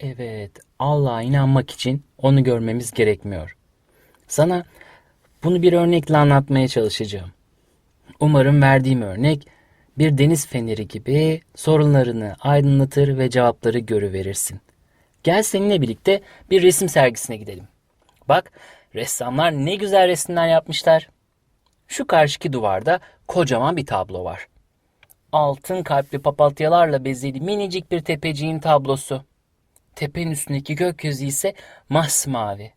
Evet, Allah'a inanmak için onu görmemiz gerekmiyor. Sana bunu bir örnekle anlatmaya çalışacağım. Umarım verdiğim örnek bir deniz feneri gibi sorunlarını aydınlatır ve cevapları görüverirsin. Gel seninle birlikte bir resim sergisine gidelim. Bak, ressamlar ne güzel resimler yapmışlar. Şu karşıki duvarda kocaman bir tablo var. Altın kalpli papatyalarla bezeli minicik bir tepeciğin tablosu. Tepenin üstündeki gökyüzü ise masmavi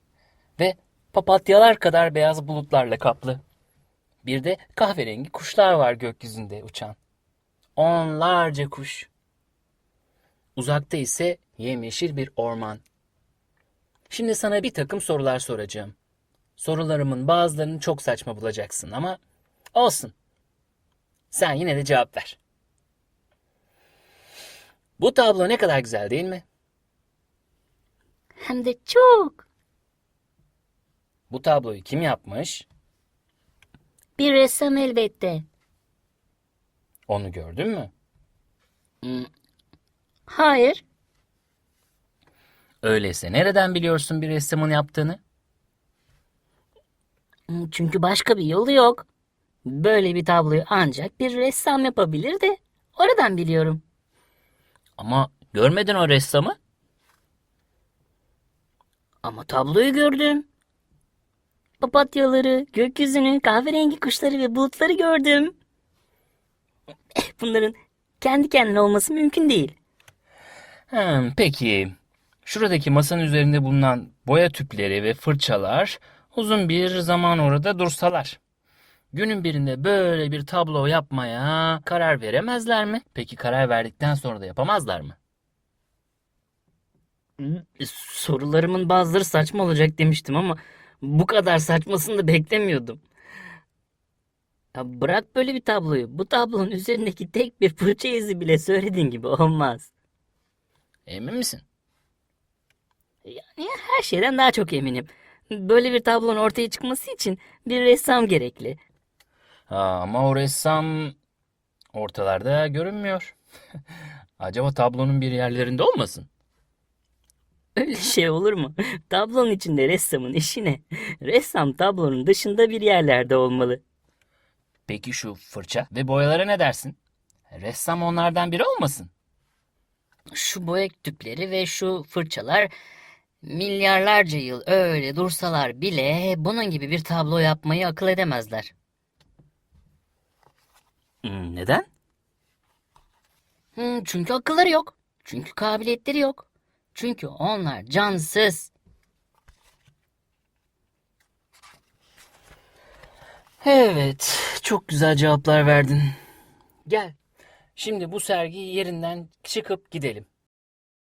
ve papatyalar kadar beyaz bulutlarla kaplı. Bir de kahverengi kuşlar var gökyüzünde uçan. Onlarca kuş. Uzakta ise yemyeşil bir orman. Şimdi sana bir takım sorular soracağım. Sorularımın bazılarını çok saçma bulacaksın ama olsun. Sen yine de cevap ver. Bu tablo ne kadar güzel değil mi? Hem de çok. Bu tabloyu kim yapmış? Bir ressam elbette. Onu gördün mü? Hayır. Öyleyse nereden biliyorsun bir ressamın yaptığını? Çünkü başka bir yolu yok. Böyle bir tabloyu ancak bir ressam yapabilir de oradan biliyorum. Ama görmedin o ressamı? Ama tabloyu gördüm. Papatyaları, gökyüzünü, kahverengi kuşları ve bulutları gördüm. Bunların kendi kendine olması mümkün değil. Hmm, peki. Şuradaki masanın üzerinde bulunan boya tüpleri ve fırçalar uzun bir zaman orada dursalar. Günün birinde böyle bir tablo yapmaya karar veremezler mi? Peki karar verdikten sonra da yapamazlar mı? Sorularımın bazıları saçma olacak demiştim ama bu kadar saçmasını da beklemiyordum. Ya bırak böyle bir tabloyu. Bu tablonun üzerindeki tek bir fırça izi bile söylediğin gibi olmaz. Emin misin? Yani her şeyden daha çok eminim. Böyle bir tablonun ortaya çıkması için bir ressam gerekli. Ha, ama o ressam ortalarda görünmüyor. Acaba tablonun bir yerlerinde olmasın? Öyle şey olur mu? Tablonun içinde ressamın işi ne? Ressam tablonun dışında bir yerlerde olmalı. Peki şu fırça ve boyalara ne dersin? Ressam onlardan biri olmasın? Şu boya tüpleri ve şu fırçalar milyarlarca yıl öyle dursalar bile bunun gibi bir tablo yapmayı akıl edemezler. Hmm, neden? Hmm, çünkü akılları yok. Çünkü kabiliyetleri yok. Çünkü onlar cansız. Evet, çok güzel cevaplar verdin. Gel, şimdi bu sergi yerinden çıkıp gidelim.